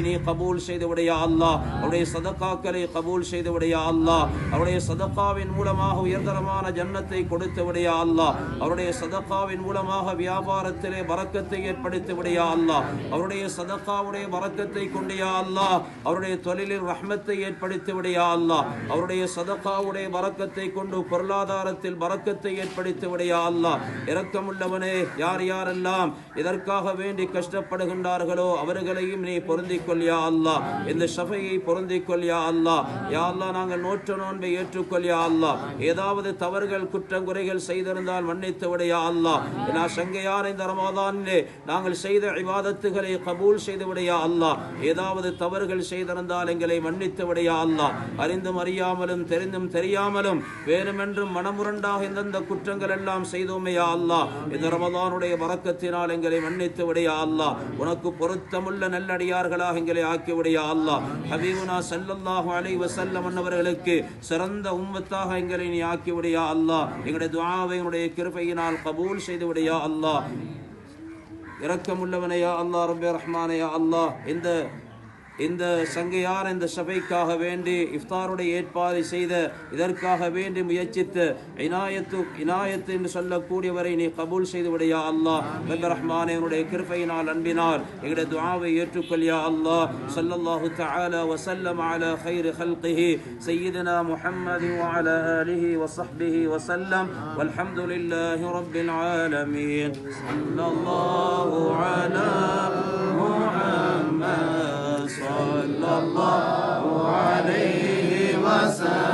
நீ கபூல் செய்து விடையா அவருடைய சதக்காக்களை கபூல் செய்து விடையா அவருடைய சதக்காவின் மூலமாக உயர்தரமான ஜன்னத்தை கொடுத்து விடையா அவருடைய சதக்காவின் மூலமாக வியாபாரத்திலே வரக்கத்தை ஏற்படுத்தி அல்லா அவருடைய சதக்காவுடைய வரக்கத்தை கொண்டியா அல்லா அவருடைய தொழிலில் ரஹ்மத்தை ஏற்படுத்தி அல்லா அவருடைய சதக்காவுடைய வரக்கத்தை கொண்டு பொருளாதாரத்தில் வரக்கத்தை ஏற்படுத்தி அல்லா இரக்கமுள்ளவனே யார் யாரெல்லாம் இதற்காக வேண்டி கஷ்டப்படுகின்றார்களோ அவர்களையும் நீ பொருந்தி கொள் யா அல்லாஹ் இந்த ஷஃபையை பொருந்திக் யா அல்லாஹ் யா அல்லாஹ் நாங்கள் நோற்ற நோன்பை ஏற்றுக்கொள் யா அல்லாஹ் ஏதாவது தவறுகள் குற்றங்குறைகள் செய்திருந்தால் மன்னித்து விட யா அல்லாஹ் நான் சங்கையான இந்த ரமதானிலே நாங்கள் செய்த விவாதத்துகளை கபூல் செய்து விட யா ஏதாவது தவறுகள் செய்திருந்தால் எங்களை மன்னித்து விட யா அல்லாஹ் அறிந்தும் அறியாமலும் தெரிந்தும் தெரியாமலும் வேணுமென்றும் மனமுரண்டாக இந்தந்த குற்றங்கள் எல்லாம் செய்தோமே யா இந்த ரமதானுடைய வரக்கத்தினால் எங்களை மன்னித்து விடையா அல்லா. அல்லாஹ் உனக்கு பொருத்தமுள்ள நல்லடியார்களாக எங்களை ஆக்கி அல்லாஹ் ஹபீபுனா சல்லல்லாஹு அலைஹி வஸல்லம் அன்னவர்களுக்கு சிறந்த உம்மத்தாக எங்களை நீ ஆக்கி விட அல்லாஹ் எங்களுடைய துஆவை உன்னுடைய கிருபையினால் கபூல் செய்து அல்லாஹ். இரக்கமுள்ளவனையா அல்லாஹ் ரப்பே ரஹ்மானையா அல்லாஹ். இந்த இந்த சங்கையார் இந்த சபைக்காக வேண்டி இஃப்தாருடைய ஏற்பாடு செய்த இதற்காக வேண்டி முயற்சித்த இனாயத்து இனாயத்து என்று சொல்லக்கூடியவரை நீ கபூல் செய்து விடையா அல்லாஹ் ரப்ப ரஹ்மானே உன்னுடைய கிருபையினால் அன்பினால் எங்களுடைய துஆவை ஏற்றுக்கொள்யா அல்லாஹ் ஸல்லல்லாஹு தஆலா வஸல்லம் அலா خير خلقه سيدنا محمد وعلى آله وصحبه وسلم والحمد لله رب العالمين صلى الله على محمد صلى الله عليه وسلم.